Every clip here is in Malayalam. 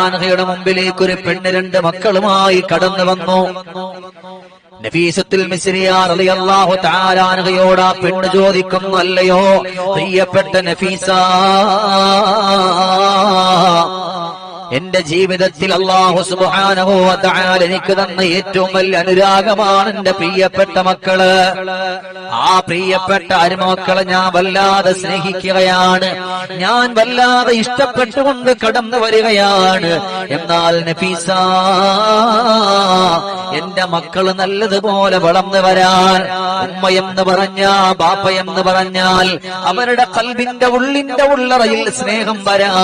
അൻഹയുടെ മുമ്പിലേക്ക് ഒരു പെണ്ണ് രണ്ട് മക്കളുമായി കടന്നു വന്നു. നഫീസത്തുൽ തആല അൻഹയോട് ആ പെണ്ണ് ചോദിക്കുന്നു അല്ലയോ പ്രിയപ്പെട്ട നഫീസ എന്റെ ജീവിതത്തിൽ അള്ളാഹു തആല എനിക്ക് തന്ന ഏറ്റവും വലിയ അനുരാഗമാണ് എന്റെ പ്രിയപ്പെട്ട മക്കൾ. ആ പ്രിയപ്പെട്ട അരുമക്കളെ ഞാൻ വല്ലാതെ സ്നേഹിക്കുകയാണ്. ഞാൻ വല്ലാതെ ഇഷ്ടപ്പെട്ടുകൊണ്ട് കടന്നു വരികയാണ്. എന്നാൽ നഫീസ എന്റെ മക്കൾ നല്ലതുപോലെ വളർന്നു വരാൻ ഉമ്മയെന്ന് പറഞ്ഞ ബാപ്പയെന്ന് പറഞ്ഞാൽ അവരുടെ കൽബിന്റെ ഉള്ളിന്റെ ഉള്ളറയിൽ സ്നേഹം വരാ.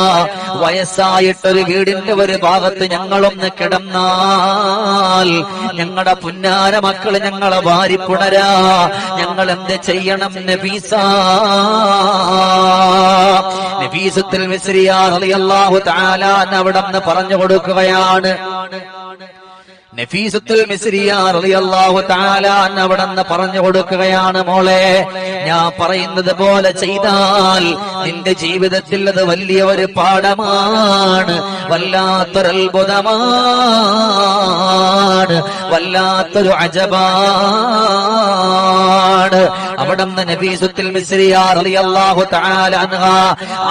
വയസ്സായിട്ടൊരു വീടിന്റെ ഒരു ഭാഗത്ത് ഞങ്ങളൊന്ന് കിടന്നാൽ ഞങ്ങളുടെ പുന്നാര മക്കൾ ഞങ്ങളെ വാരിപ്പുണരാ ഞങ്ങൾ എന്ത് ചെയ്യണം നബീസ? നബീസത്തിൽ മിസ്രിയാർ അലിയല്ലാഹു തആല അവിടെ നിന്ന് പറഞ്ഞു കൊടുക്കുകയാണ്. നഫീസത്തുൽ പറഞ്ഞു കൊടുക്കുകയാണ് മോളെ. ഞാൻ പറയുന്നത് പോലെ ചെയ്താൽ നിന്റെ ജീവിതത്തിൽ അത് വലിയ ഒരു പാഠമാണ്. വല്ലാത്തൊരത്ഭുതമാണ്. വല്ലാത്തൊരു അജബാണ്. റളിയല്ലാഹു തആല അൻഹ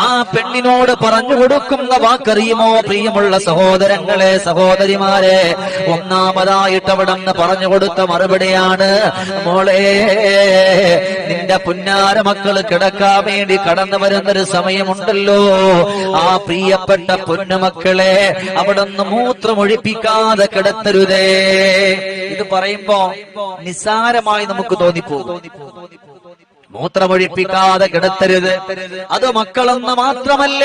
ആ പെണ്ണിനോട് പറഞ്ഞു കൊടുക്കുന്ന വാക്കറിയുമോ പ്രിയമുള്ള സഹോദരങ്ങളെ സഹോദരിമാരെ? ഒന്നാമതായിട്ട് അവിടെ നിന്ന് പറഞ്ഞു കൊടുത്ത മറുപടിയാണ് മോളെ നിന്റെ പുന്നാര മക്കൾ കിടക്കാൻ വേണ്ടി കടന്നു വരുന്നൊരു സമയമുണ്ടല്ലോ. ആ പ്രിയപ്പെട്ട പൊന്നുമക്കളെ അവിടെ നിന്ന് മൂത്രമൊഴിപ്പിക്കാതെ കിടത്തരുതേ. ഇത് പറയുമ്പോ നിസ്സാരമായി നമുക്ക് തോന്നിപ്പോകും. മൂത്രമൊഴിപ്പിക്കാതെ കിടത്തരുത്. അത് മക്കളെന്ന് മാത്രമല്ല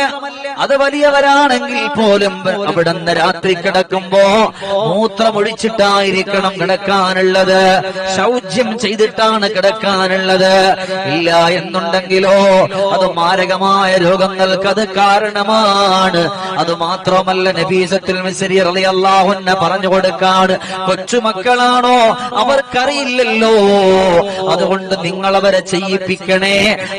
അത് വലിയവരാണെങ്കിൽ പോലും അവിടുന്ന് രാത്രി കിടക്കുമ്പോ മൂത്രമൊഴിച്ചിട്ടായിരിക്കണം കിടക്കാനുള്ളത്. ശൗചം ചെയ്തിട്ടാണ് കിടക്കാനുള്ളത്. ഇല്ല എന്നുണ്ടെങ്കിലോ അത് മാരകമായ രോഗങ്ങൾക്ക് അത് കാരണമാണ്. അത് മാത്രമല്ല നബീസത്തിൽ റളിയല്ലാഹുന്ന പറഞ്ഞു കൊടുക്കാണ് കൊച്ചുമക്കളാണോ? അവർക്കറിയില്ലല്ലോ. അതുകൊണ്ട് നിങ്ങൾ അവരെ ചെയ്യിപ്പിക്കണേ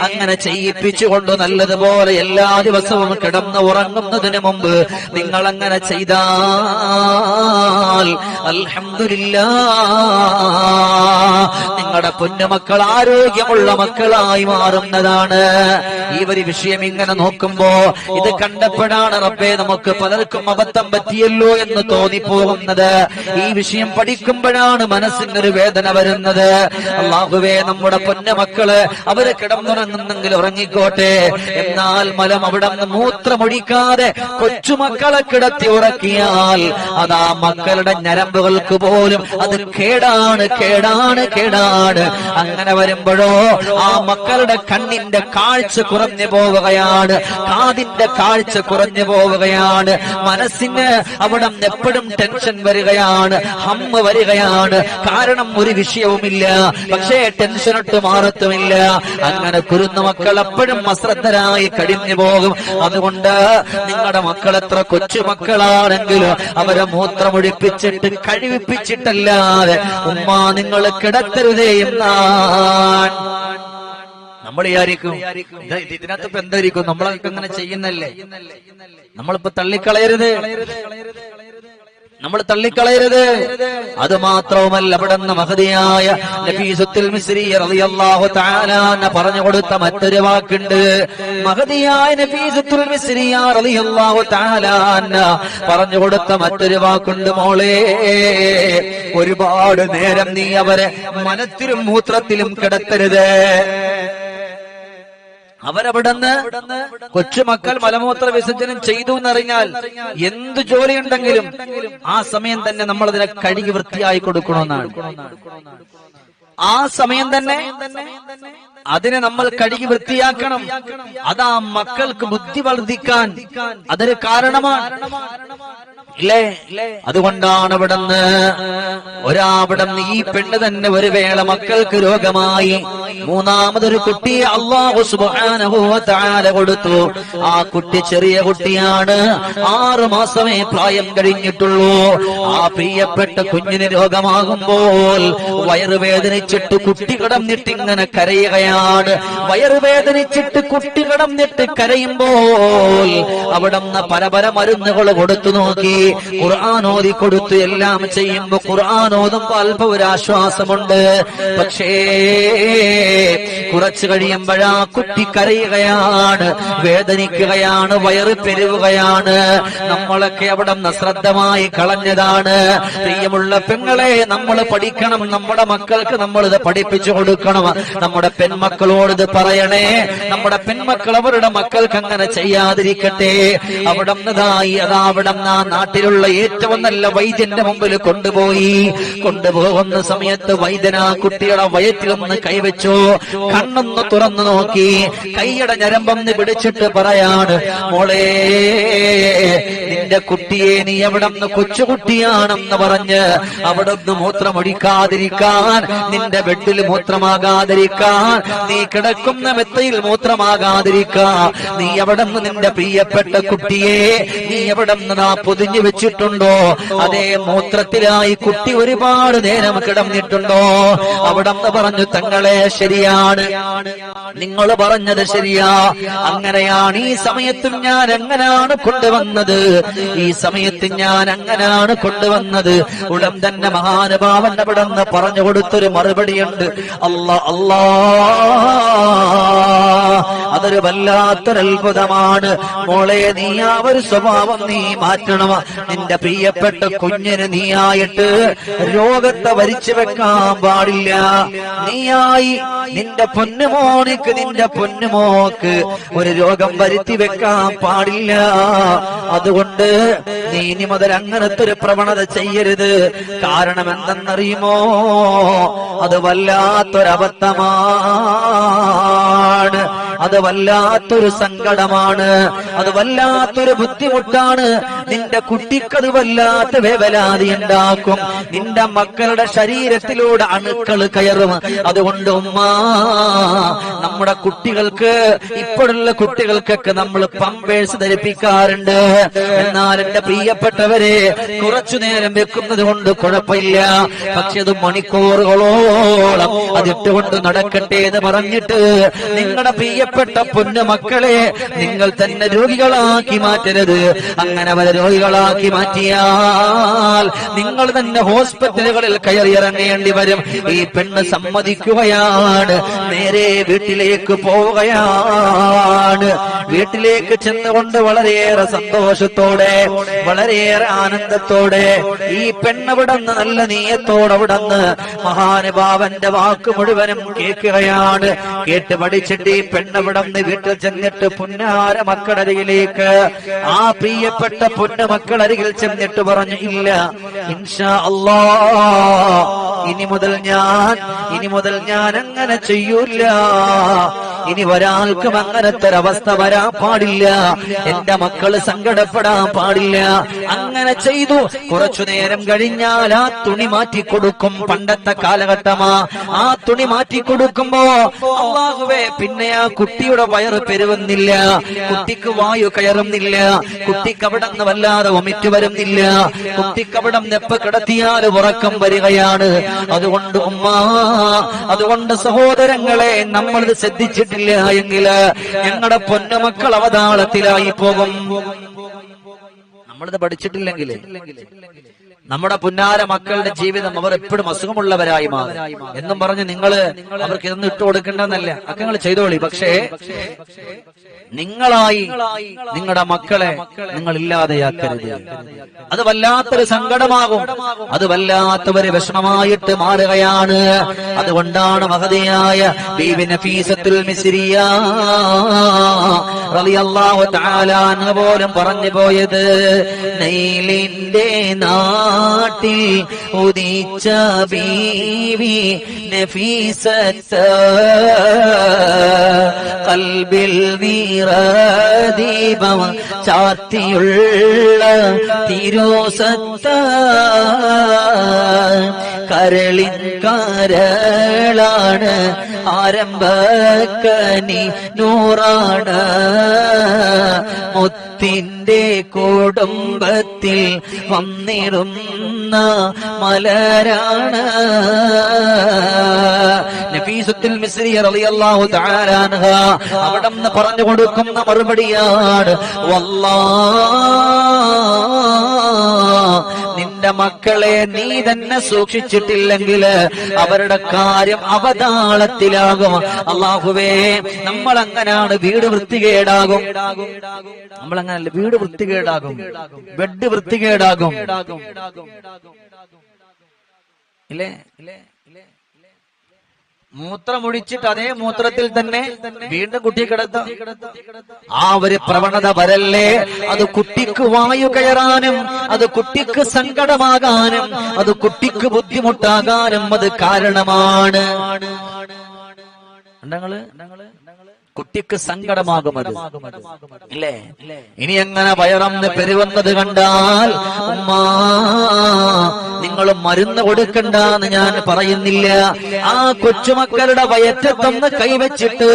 അങ്ങനെ ചെയ്യിപ്പിച്ചുകൊണ്ട് നല്ലതുപോലെ എല്ലാ ദിവസവും കിടന്ന് ഉറങ്ങുന്നതിന് മുമ്പ് നിങ്ങൾ അങ്ങനെ ചെയ്താൽ അൽഹംദുലില്ലാ നിങ്ങളുടെ പൊന്നുമക്കൾ ആരോഗ്യമുള്ള മക്കളായി മാറുന്നതാണ്. ഈ ഒരു വിഷയം ഇങ്ങനെ നോക്കുമ്പോ ഇത് കണ്ടപ്പോഴാണ് റബ്ബേ നമുക്ക് പലർക്കും അബദ്ധം പറ്റിയല്ലോ എന്ന് തോന്നിപ്പോകുന്നത്. ഈ വിഷയം പഠിക്കുമ്പോഴാണ് മനസ്സിനൊരു വേദന വരുന്നത്. അള്ളാഹുവേ നമ്മുടെ പൊന്നുമക്കൾ അവർ കിടന്നുറങ്ങുന്നെങ്കിൽ ഉറങ്ങിക്കോട്ടെ. എന്നാൽ മലം അവിടെ മൂത്രമൊഴിക്കാതെ കൊച്ചുമക്കളെ കിടത്തി ഉറക്കിയാൽ അതാ മക്കളുടെ ഞരമ്പുകൾക്ക് പോലും അത് കേടാണ് കേടാണ് കേടാണ്. അങ്ങനെ വരുമ്പോഴോ ആ മക്കളുടെ കണ്ണിന്റെ കാഴ്ച കുറഞ്ഞു പോവുകയാണ്. കാതിന്റെ കാഴ്ച കുറഞ്ഞു പോവുകയാണ്. മനസ്സിന് അവിടെ എപ്പോഴും ടെൻഷൻ വരികയാണ്. ഹമ്മ വരികയാണ്. കാരണം ഒരു വിഷയവുമില്ല. പക്ഷേ ടെൻഷനൊട്ട് മാറത്തുമില്ല. അങ്ങനെ കുരുന്ന മക്കൾ എപ്പോഴും അശ്രദ്ധരായി കഴിഞ്ഞു പോകും. അതുകൊണ്ട് നിങ്ങളുടെ മക്കൾ എത്ര കൊച്ചു മക്കളാണെങ്കിലും അവരെ മൂത്രമൊഴിപ്പിച്ചിട്ട് കഴിവിപ്പിച്ചിട്ടല്ലാതെ ഉമ്മ നിങ്ങൾ കിടത്തരുതേ. എന്നാൻ നമ്മൾ വിചാരിക്കും ഇത് ഇതിനകത്ത് ഇപ്പൊ എന്തായിരിക്കും? നമ്മളൊക്കെ ഇങ്ങനെ ചെയ്യുന്നല്ലേ? നമ്മളിപ്പോ തള്ളിക്കളയരുത്. നമ്മൾ തള്ളിക്കളയരുത്. അത് മാത്രവുമല്ല അവിടെ നിന്ന് മഹതിയായ പറഞ്ഞു കൊടുത്ത മറ്റൊരു വാക്കുണ്ട്. മഹതിയായ പറഞ്ഞു കൊടുത്ത മറ്റൊരു വാക്കുണ്ട് മോളെ. ഒരുപാട് നേരം നീ അവരെ മനത്തിലും മൂത്രത്തിലും കിടത്തരുത്. അവരവിടുന്ന് കൊച്ചുമക്കൾ മലമൂത്ര വിസർജനം ചെയ്തു എന്നറിഞ്ഞാൽ എന്ത് ജോലിയുണ്ടെങ്കിലും ആ സമയം തന്നെ നമ്മൾ അതിനെ കഴുകി വൃത്തിയായി കൊടുക്കണമെന്നാണ്. ആ സമയം തന്നെ അതിനെ നമ്മൾ കഴുകി വൃത്തിയാക്കണം. അതാ മക്കൾക്ക് ബുദ്ധി വർദ്ധിക്കാൻ അതൊരു കാരണമാണ്. ഇല്ലേ? അതുകൊണ്ടാണ് അവിടുന്ന് ഒരാവിടുന്ന് ഈ പെണ്ണ് തന്നെ ഒരു വേള മക്കൾക്ക് രോഗമായി. മൂന്നാമതൊരു കുട്ടി അള്ളാഹു വ കൊടുത്തു. ആ കുട്ടി ചെറിയ കുട്ടിയാണ്. ആറു മാസമേ പ്രായം കഴിഞ്ഞിട്ടുള്ളൂ. ആ പ്രിയപ്പെട്ട കുഞ്ഞിന് രോഗമാകുമ്പോൾ വയറുവേദനിച്ചിട്ട് കുട്ടി കിടന്നിട്ട് ഇങ്ങനെ കരയുകയാണ് വയറുവേദനിച്ചിട്ട് കുട്ടി കിടന്നിട്ട് കരയുമ്പോൾ അവിടുന്ന് പല പല മരുന്നുകൾ കൊടുത്തു നോക്കി. ഖുർആാനോദി കൊടുത്തു എല്ലാം ചെയ്യുമ്പോ ഖുർആൻ ഓതുമ്പോ അല്പ ഒരു ആശ്വാസമുണ്ട് പക്ഷേ കുറച്ചു കഴിയുമ്പോഴാ കുട്ടി കരയുകയാണ് വേദനിക്കുകയാണ് വയറ് പെരുവുകയാണ്. നമ്മളൊക്കെ അവിടെ ശ്രദ്ധമായി കളഞ്ഞതാണ്. പ്രിയമുള്ള പെങ്ങളെ നമ്മൾ പഠിക്കണം. നമ്മുടെ മക്കൾക്ക് നമ്മൾ ഇത് പഠിപ്പിച്ചു കൊടുക്കണം. നമ്മുടെ പെൺമക്കളോട് ഇത് പറയണേ. നമ്മുടെ പെൺമക്കൾ അവരുടെ മക്കൾക്ക് അങ്ങനെ ചെയ്യാതിരിക്കട്ടെ. അവിടെ നിന്നതായി അതാ അവിടെ ആ നാട്ടിലുള്ള ഏറ്റവും നല്ല വൈദ്യന്റെ മുമ്പിൽ കൊണ്ടുപോയി. കൊണ്ടുപോകുന്ന സമയത്ത് വൈദ്യന കുട്ടിയുടെ വയറ്റിലൊന്ന് കൈവച്ചു. കണ്ണൊന്ന് തുറന്നു നോക്കി. കൈയുടെ ഞരമ്പൊന്ന് പിടിച്ചിട്ട് പറയാണ് മോളേ നിന്റെ കുട്ടിയെ നീ എവിടെ നിന്ന് കൊച്ചുകുട്ടിയാണെന്ന് പറഞ്ഞ് അവിടെ നിന്ന് മൂത്രമൊഴിക്കാതിരിക്കാൻ നിന്റെ ബെഡിൽ മൂത്രമാകാതിരിക്കാൻ നീ കിടക്കുന്ന മെത്തയിൽ മൂത്രമാകാതിരിക്ക. നീ എവിടെ നിന്ന് നിന്റെ പ്രിയപ്പെട്ട കുട്ടിയെ നീ എവിടെ നിന്ന് ആ പൊതിഞ്ഞു വെച്ചിട്ടുണ്ടോ? അതേ മൂത്രത്തിലായി കുട്ടി ഒരുപാട് നേരം കിടന്നിട്ടുണ്ടോ? അവിടെ നിന്ന് പറഞ്ഞു തങ്ങളെ ശരിയാണ്. നിങ്ങൾ പറഞ്ഞത് ശരിയാ. അങ്ങനെയാണ് ഈ സമയത്തും ഞാൻ എങ്ങനെയാണ് കൊണ്ടുവന്നത്. ഈ സമയത്ത് ഞാൻ അങ്ങനെയാണ് കൊണ്ടുവന്നത്. ഉടൻ തന്നെ മഹാനുഭാവൻ അവിടെ നിന്ന് പറഞ്ഞു കൊടുത്തൊരു മറുപടിയുണ്ട്. അല്ല അല്ലാ അതൊരു വല്ലാത്തൊരത്ഭുതമാണ്. മോളെ നീ ആ ഒരു സ്വഭാവം നീ മാറ്റണം നിന്റെ പ്രിയപ്പെട്ട കുഞ്ഞിന് നീയായിട്ട് രോഗത്തെ വരിച്ചു വെക്കാൻ പാടില്ല. നീയായി നിന്റെ പൊന്നുമോണിക്ക് നിന്റെ പൊന്നുമോക്ക് ഒരു രോഗം വരുത്തി വെക്കാൻ പാടില്ല. അതുകൊണ്ട് നീ ഇനി മുതൽ അങ്ങനത്തെ ഒരു പ്രവണത ചെയ്യരുത്. കാരണം എന്തെന്നറിയുമോ? അത് വല്ലാത്തൊരബദ്ധമാണ് ആണ് അത് വല്ലാത്തൊരു സങ്കടമാണ്. അത് വല്ലാത്തൊരു ബുദ്ധിമുട്ടാണ്. നിന്റെ കുട്ടിക്കത് വല്ലാത്ത വേവലാതി ഉണ്ടാക്കും. നിന്റെ മക്കളുടെ ശരീരത്തിലൂടെ അണുക്കൾ കയറും. അതുകൊണ്ട് ഉമ്മ നമ്മുടെ കുട്ടികൾക്ക് ഇപ്പോഴുള്ള കുട്ടികൾക്കൊക്കെ നമ്മൾ പമ്പേഴ്സ് ധരിപ്പിക്കാറുണ്ട്. എന്നാൽ എന്റെ പ്രിയപ്പെട്ടവരെ കുറച്ചു നേരം വെക്കുന്നത് കൊണ്ട് കുഴപ്പമില്ല. പക്ഷെ അത് മണിക്കൂറുകളോളം അതിട്ടുകൊണ്ട് നടക്കട്ടെ എന്ന് പറഞ്ഞിട്ട് നിങ്ങളുടെ പ്രിയപ്പെട്ട പൊന്നു മക്കളെ നിങ്ങൾ തന്നെ രോഗികളാക്കി മാറ്റരുത്. അങ്ങനെ അവരെ രോഗികളാക്കി മാറ്റിയാൽ നിങ്ങൾ തന്നെ ഹോസ്പിറ്റലുകളിൽ കയറി ഇറങ്ങേണ്ടി വരും. ഈ പെണ്ണ് സമ്മതിക്കുകയാണ്. നേരെ വീട്ടിലേക്ക് പോവുകയാണ്. വീട്ടിലേക്ക് ചെന്നുകൊണ്ട് വളരെയേറെ സന്തോഷത്തോടെ വളരെയേറെ ആനന്ദത്തോടെ ഈ പെണ്ണവിടന്ന് നല്ല നീയത്തോടെ അവിടന്ന് മഹാനുഭാവന്റെ വാക്ക് മുഴുവനും കേൾക്കുകയാണ്. കേട്ട് പഠിച്ചിട്ട് ഈ പെണ്ണവിടന്ന് വീട്ടിൽ ചെന്നിട്ട് പുന്നാര മക്കളരികിലേക്ക്. ആ പ്രിയപ്പെട്ട പൊന്ന മക്കളരികിൽ ചെന്നിട്ട് പറഞ്ഞു ഇല്ല ഇൻഷാ ഇനി മുതൽ ഞാൻ ഇനി മുതൽ ഞാൻ അങ്ങനെ ചെയ്യൂല ഇനി ഒരാൾക്കും അങ്ങനത്തെ ഒരവസ്ഥ വരാൻ പാടില്ല. എന്റെ മക്കൾ സങ്കടപ്പെടാൻ പാടില്ല. അങ്ങനെ ചെയ്തു. കുറച്ചു നേരം കഴിഞ്ഞാൽ ആ തുണി മാറ്റി കൊടുക്കും പണ്ടത്തെ കാലഘട്ടമാ. ആ തുണി മാറ്റി കൊടുക്കുമ്പോ അള്ളാഹുവേ പിന്നെ ആ കുട്ടിയുടെ വയറ് പെരുവുന്നില്ല. കുട്ടിക്ക് വായു കയറുന്നില്ല. കുട്ടിക്ക് അവിടെ നിന്ന് വല്ലാതെ ഒമിറ്റ് വരുന്നില്ല. കുട്ടിക്ക് അവിടെ നെപ്പ് കിടത്തിയാൽ ഉറക്കം വരികയാണ്. അതുകൊണ്ട് ഉമ്മ അതുകൊണ്ട് സഹോദരങ്ങളെ നമ്മൾ നമ്മളിത് ശ്രദ്ധിച്ചിട്ടില്ല എങ്കിൽ ഞങ്ങളുടെ പൊന്നമക്കൾ അവതാളത്തിലായി പോകും. നമ്മളിത് പഠിച്ചിട്ടില്ലെങ്കിൽ നമ്മുടെ പുന്നാര മക്കളുടെ ജീവിതം അവർ എപ്പോഴും അസുഖമുള്ളവരായി മാറും. എന്നും പറഞ്ഞ് നിങ്ങൾ അവർക്ക് ഇതൊന്നും ഇട്ട് കൊടുക്കേണ്ടെന്നല്ല. ഒക്കെ നിങ്ങൾ ചെയ്തോളി. പക്ഷേ നിങ്ങളായി നിങ്ങളുടെ മക്കളെ നിങ്ങൾ ഇല്ലാതെയാക്കരുത്. അത് വല്ലാത്തൊരു സങ്കടമാകും. അത് വല്ലാത്തൊരു വിഷമമായിട്ട് മാറുകയാണ്. അതുകൊണ്ടാണ് മഹതിയായ പോലും പറഞ്ഞു പോയത് നൈലിന്റെ നാ നാട്ടിൽ ഉദിച്ച ബീവി നഫീസത്ത കൽബിൽ നീറദീപം ചാർത്തിയുള്ള തിരോസത്ത കരളിൻ കരളാണ് ആരംഭക്കനി നൂറാണ്. മുത്തിന്റെ കുടുംബത്തിൽ വന്നിരുന്ന മലരാണ്. നഫീസുത്തിൽ മിസ്രി റളിയല്ലാഹു അവിടെന്ന് പറഞ്ഞു കൊടുക്കുന്ന മറുപടിയാണ് വല്ലാ നിന്റെ മക്കളെ നീ തന്നെ സൂക്ഷിച്ചിട്ടില്ലെങ്കിൽ അവരുടെ കാര്യം അവതാളത്തിലാകും. അള്ളാഹുവേ നമ്മൾ അങ്ങനാണ് വീട് വൃത്തികേടാകും? നമ്മൾ അങ്ങനല്ല വീട് വൃത്തികേടാകും. ബെഡ് വൃത്തികേടാകും. ഇല്ലേ ഇല്ലേ? മൂത്രമൊഴിച്ചിട്ട് അതേ മൂത്രത്തിൽ തന്നെ വീണ്ടും കുട്ടി കിടത്ത. ആ ഒരു പ്രവണത വരല്ലേ? അത് കുട്ടിക്ക് വായു കയറാനും അത് കുട്ടിക്ക് സങ്കടമാകാനും അത് കുട്ടിക്ക് ബുദ്ധിമുട്ടാകാനും അത് കാരണമാണ്. ഉണ്ടങ്ങൾ കുട്ടിക്ക് സങ്കടമാകും അത് ഇല്ലേ ഇനി എങ്ങനെ വയറന്ന് പെരുവന്നത് കണ്ടാൽ ഉമ്മാ നിങ്ങൾ മരുന്ന് കൊടുക്കണ്ടെന്ന് ഞാൻ പറയുന്നില്ല ആ കൊച്ചുമക്കളുടെ വയറ്റത്തൊന്ന് കൈവച്ചിട്ട്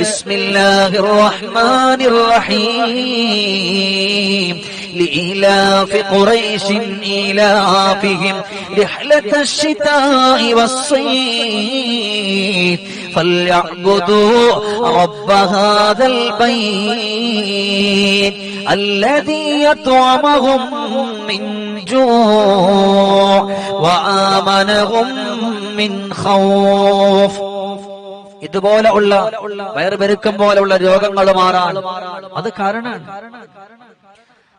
ബിസ്മില്ലാഹിർ റഹ്മാനിർ റഹീം لإيلاف قريش إيلافهم رحلة الشتاء والصيف فليعبدوا رب هذا البيت الذي يطعمهم من جوع وآمنهم من خوف ഇതുപോലെ ഉള്ള വയറുപെരുക്കം പോലെയുള്ള രോഗങ്ങൾ മാറാൻ അത് കാരണമാണ്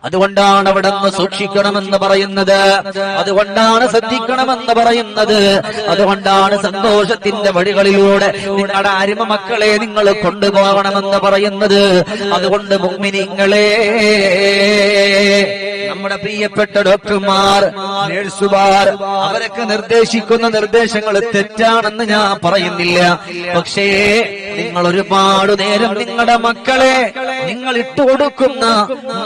അതുകൊണ്ടാണ് അവിടെ നിന്ന് സൂക്ഷിക്കണമെന്ന് പറയുന്നത്. അതുകൊണ്ടാണ് ശ്രദ്ധിക്കണമെന്ന് പറയുന്നത്. അതുകൊണ്ടാണ് സന്തോഷത്തിന്റെ വഴികളിലൂടെ നിങ്ങളുടെ അരിമ മക്കളെ നിങ്ങൾ കൊണ്ടുപോകണമെന്ന് പറയുന്നത്. അതുകൊണ്ട് മുഗ്മിനിങ്ങളെ നമ്മുടെ പ്രിയപ്പെട്ട ഡോക്ടർമാർ നേഴ്സുമാർ അവരൊക്കെ നിർദ്ദേശിക്കുന്ന നിർദ്ദേശങ്ങൾ തെറ്റാണെന്ന് ഞാൻ പറയുന്നില്ല. പക്ഷേ നിങ്ങൾ ഒരുപാട് നേരം നിങ്ങളുടെ മക്കളെ നിങ്ങൾ ഇട്ടുകൊടുക്കുന്ന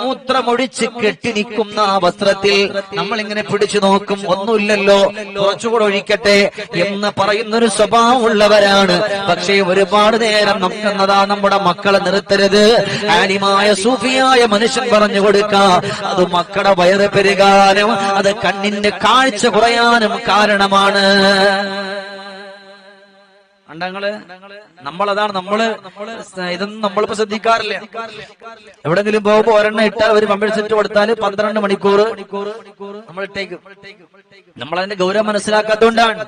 മൂത്രമൊഴിച്ച് കെട്ടി നിൽക്കുന്ന വസ്ത്രത്തിൽ നമ്മൾ ഇങ്ങനെ പിടിച്ചു നോക്കും. ഒന്നുമില്ലല്ലോ കുറച്ചുകൂടെ ഒഴിക്കട്ടെ എന്ന് പറയുന്നൊരു സ്വഭാവമുള്ളവരാണ് പക്ഷേ ഒരുപാട് നേരം നോക്കുന്നതാ നമ്മുടെ മക്കളെ നിർത്തരുത്. ആനിമായ സൂഫിയായ മനുഷ്യൻ പറഞ്ഞു കൊടുക്കാം. അത് മക്കളുടെ വയറ് പെരുകാനും അത് കണ്ണിന്റെ കാഴ്ച കുറയാനും കാരണമാണ്. അണ്ടങ്ങൾ നമ്മളതാണ് നമ്മൾ ഇതൊന്നും നമ്മളിപ്പോ ശ്രദ്ധിക്കാറില്ല. എവിടെങ്കിലും പോകുമ്പോ ഒരെണ്ണം ഇട്ടാൽ ഒരു പമ്പഴ സെറ്റ് കൊടുത്താൽ പന്ത്രണ്ട് മണിക്കൂർ നമ്മൾ ഇട്ടേക്കും നമ്മൾ ഗൗരവം മനസ്സിലാക്കാത്തോണ്ടാണ്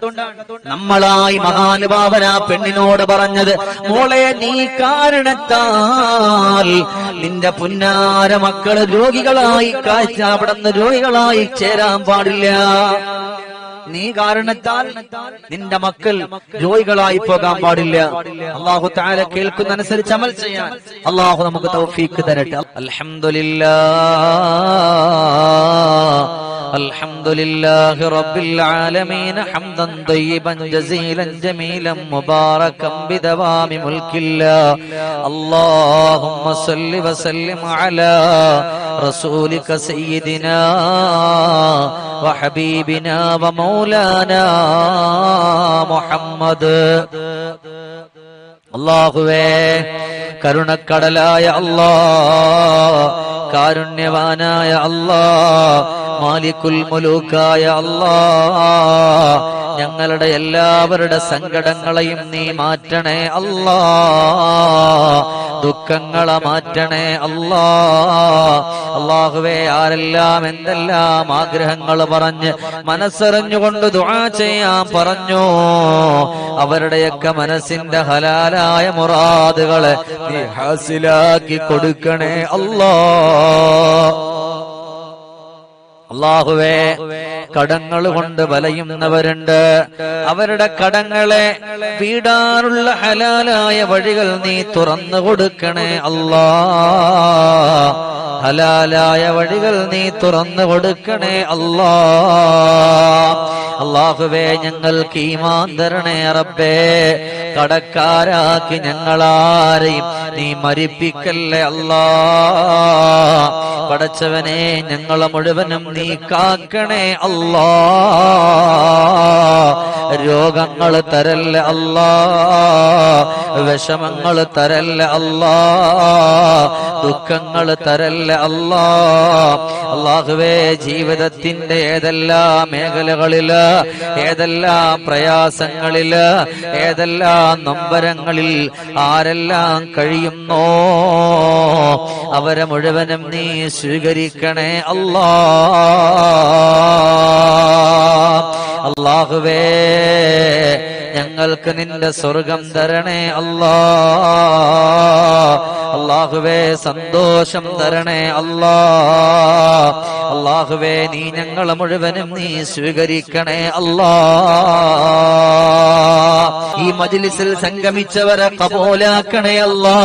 നമ്മളായി മഹാനുഭാവന പെണ്ണിനോട് പറഞ്ഞത് മോളെ നീ കാരണത്താൽ നിന്റെ പുന്നാര മക്കൾ രോഗികളായി കാഴ്ച അവിടെ രോഗികളായി ചേരാൻ പാടില്ല. നീ കാരണത്താൽ നിന്റെ മക്കൾ രോഗികളായി പോകാൻ പാടില്ല അള്ളാഹു താല കേൾക്കുന്നതനുസരിച്ച് അമൽ ചെയ്യാൻ അള്ളാഹു നമുക്ക് തൗഫീക്ക് തരട്ടെ അൽഹംദുലില്ലാ الحمد لله رب العالمين حمدا طيبا جزيلا جميلا مباركا بدوام ملك الله اللهم صل وسلم على رسولك سيدنا وحبيبنا ومولانا محمد അള്ളാഹുവേ കരുണക്കടലായ അല്ലാ കാരുണ്യവാനായ അല്ലാ മാലിക്കുൽ മുലൂക്കായ അല്ലാ ഞങ്ങളുടെ എല്ലാവരുടെ സങ്കടങ്ങളെയും നീ മാറ്റണേ അല്ലാ ദുഃഖങ്ങളെ മാറ്റണേ അല്ലാ. അള്ളാഹുവേ ആരെല്ലാം എന്തെല്ലാം ആഗ്രഹങ്ങൾ പറഞ്ഞ് മനസ്സറിഞ്ഞുകൊണ്ട് ദുആ ചെയ്യാൻ പറഞ്ഞു? അവരുടെയൊക്കെ മനസ്സിന്റെ ഹലാലായ മുറാദുകളെ നീ ഹാസിലാക്കി കൊടുക്കണേ അല്ലാ. അള്ളാഹുവേ കടങ്ങൾ കൊണ്ട് വലയുന്നവരുണ്ട്. അവരുടെ കടങ്ങളെ വീടാനുള്ള ഹലാലായ വഴികൾ നീ തുറന്നു കൊടുക്കണേ അല്ലാ. ഹലാലായ വഴികൾ നീ തുറന്നു കൊടുക്കണേ അല്ലാ. അള്ളാഹുവേ ഞങ്ങൾക്ക് ഈമാൻ തരണേ കടക്കാരാക്കി ഞങ്ങളാരെയും നീ മരിപ്പിക്കല്ലേ അല്ലാ. പടച്ചവനെ ഞങ്ങളെ മുഴുവനും നീ കാക്കണേ അല്ലാ. രോഗങ്ങൾ തരല്ല അല്ലാ. വിഷമങ്ങൾ തരല്ല അല്ലാ. ദുഃഖങ്ങൾ തരല്ലേ അല്ലാ. അള്ളാഹുവേ ജീവിതത്തിന്റെ ഏതെല്ലാം മേഖലകളിൽ ഏതെല്ലാം പ്രയാസങ്ങളിൽ ഏതെല്ലാം നൊമ്പരങ്ങളിൽ ആരെല്ലാം കഴിയുന്നോ അവരെ മുഴുവനും നീ സ്വീകരിക്കണേ അല്ലാ. അള്ളാഹുവേ ഞങ്ങൾക്ക് നിന്റെ സ്വർഗം തരണേ അല്ലാ. അള്ളാഹുവേ സന്തോഷം തരണേ അല്ലാ. അള്ളാഹുവേ നീ ഞങ്ങളെ മുഴുവനും നീ സ്വീകരിക്കണേ അല്ലാ. ഈ മജിലിസിൽ സംഗമിച്ചവരെ കപോലാക്കണേ അല്ലാ.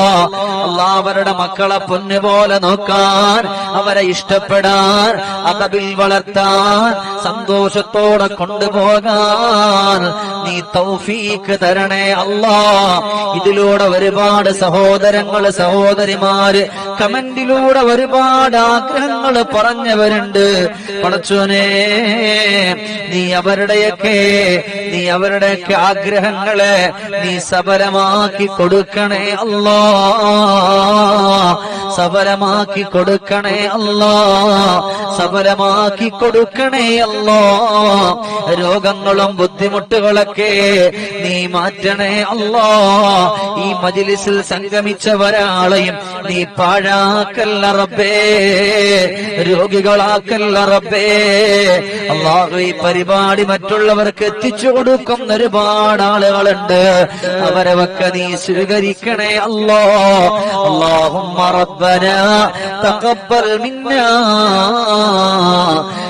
അല്ലാ അവരുടെ മക്കളെ പൊന്നുപോലെ നോക്കാൻ അവരെ ഇഷ്ടപ്പെടാൻ അതബിൽ വളർത്താൻ സന്തോഷത്തോടെ കൊണ്ടുപോകാൻ നീ തൗഫീക്ക് തരണേ അല്ലാ. ഇതിലൂടെ ഒരുപാട് സഹോദരങ്ങൾ സഹോദരിമാര് കമന്റിലൂടെ ഒരുപാട് ആഗ്രഹങ്ങൾ പറഞ്ഞവരുണ്ട് പടച്ചോനെ നീ അവരുടെയൊക്കെ നീ അവരുടെയൊക്കെ ആഗ്രഹങ്ങളെ നീ സബലമാക്കി കൊടുക്കണേ അല്ലോ. സബലമാക്കി കൊടുക്കണേ അല്ലോ. സബലമാക്കി കൊടുക്കണേ അല്ലോ. രോഗങ്ങളും ബുദ്ധിമുട്ടുകളൊക്കെ നീ മാറ്റണേ അല്ലോ. ഈ മജിലിസിൽ സംഗമിച്ചവരാളെയും നീ പാഴാക്കല്ല റബ്ബേ. റബ്ബേ. അള്ളാഹു ഈ പരിപാടി മറ്റുള്ളവർക്ക് എത്തിച്ചു കൊടുക്കുന്ന ഒരുപാട് ആളുകളുണ്ട്. അവരവൊക്കെ നീ സ്വീകരിക്കണേ അല്ലോ. അള്ളാഹും തകബ്ബൽ മിന്നാ.